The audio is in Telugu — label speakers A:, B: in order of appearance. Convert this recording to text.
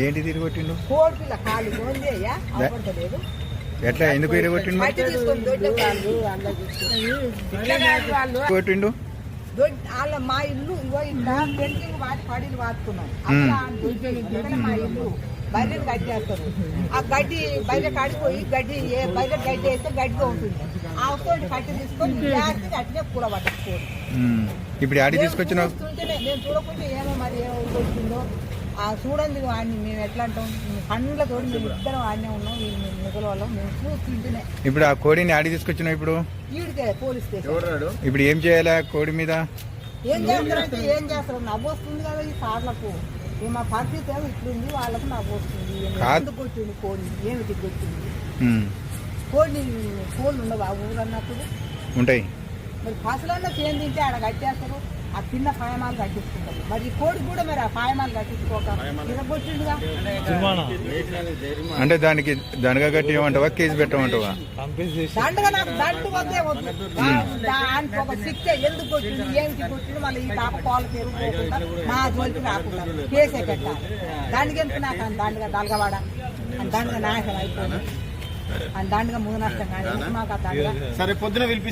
A: ఏంటి తిరిగి కొట్టిండు
B: కోడి పిల్ల కాలు గోంది అయ్యా అవపడతలేదు
A: ఎట్లా ఎందుకు తిరిగి కొట్టిండు
B: మట్టి తీసుకొని దొడ్డి వాళ్ళు ఇట్లా కాదు వాళ్ళు
A: కొట్టిండు
B: దొడ్డి వాళ్ళ మా ఇల్లు ఇగో ఇట్లా పెయింటింగ్ వాటి పడిలు వాడుకున్నాం అట్లా దొడ్డి మా ఇల్లు ఆ గడ్డి బయట కాడిపోయి గడ్డి బయట గడ్డి వేస్తే గడ్డిగా ఉంటుంది ఆ కట్టి తీసుకొని జాగ్రత్తగా అట్లే కూర.
A: ఇప్పుడు ఆడి
B: చూడకుంటే ఏమో మరి ఆ చూడండి వాడిని మేము ఎట్లా అంటాం? పండ్ల తోడు మేము ఇద్దరం ఆడనే ఉన్నాం మిగల వాళ్ళం మేము చూస్తుంటేనే.
A: ఇప్పుడు ఆ కోడిని ఆడి తీసుకొచ్చినావు ఇప్పుడు?
B: ఈడికే పోలీస్ స్టేషన్.
A: ఇప్పుడు ఏం చేయాలి కోడి మీద?
B: ఏం చేస్తారంటే ఏం చేస్తారు? నవ్వు వస్తుంది కదా ఈ సార్లకు. ఈ మా పరిస్థితి ఏమో ఇట్లుంది వాళ్ళకు నవ్వు వస్తుంది. ఎందుకు కొట్టింది కోడి ఏమిటి కొట్టింది
A: ఉమ్.
B: కోడిని కోళ్ళు ఉండవు ఆ ఊరు అన్నప్పుడు
A: ఉంటాయి.
B: మరి ఫసలన్నా చేయం తింటే ఆడ కట్టేస్తారు. ఆ చిన్న పాయమాలు కట్టించుకుంటారు. మరి ఈ కోడి కూడా మరి ఆ పాయమాలు కట్టించుకోక
A: అంటే దానికి దండగా కట్టి ఏమంటావా కేసు పెట్టమంటావా?
B: దండగా నాకు దండు వద్దే వద్దు. దానికి ఒక శిక్ష ఎందుకు కొట్టింది ఏమిటి కొట్టింది మళ్ళీ ఈ పాప పాలు పెరుగుకోకుండా మా జోలికి రాకుండా కేసే పెట్టాలి. దానికి ఎంత నాకు దండగా దలగవాడ? దండగా నాశనం అయిపోయింది. అని దండగా మూడు నష్టం కానీ మాకు ఆ
C: సరే పొద్దున పిలిపి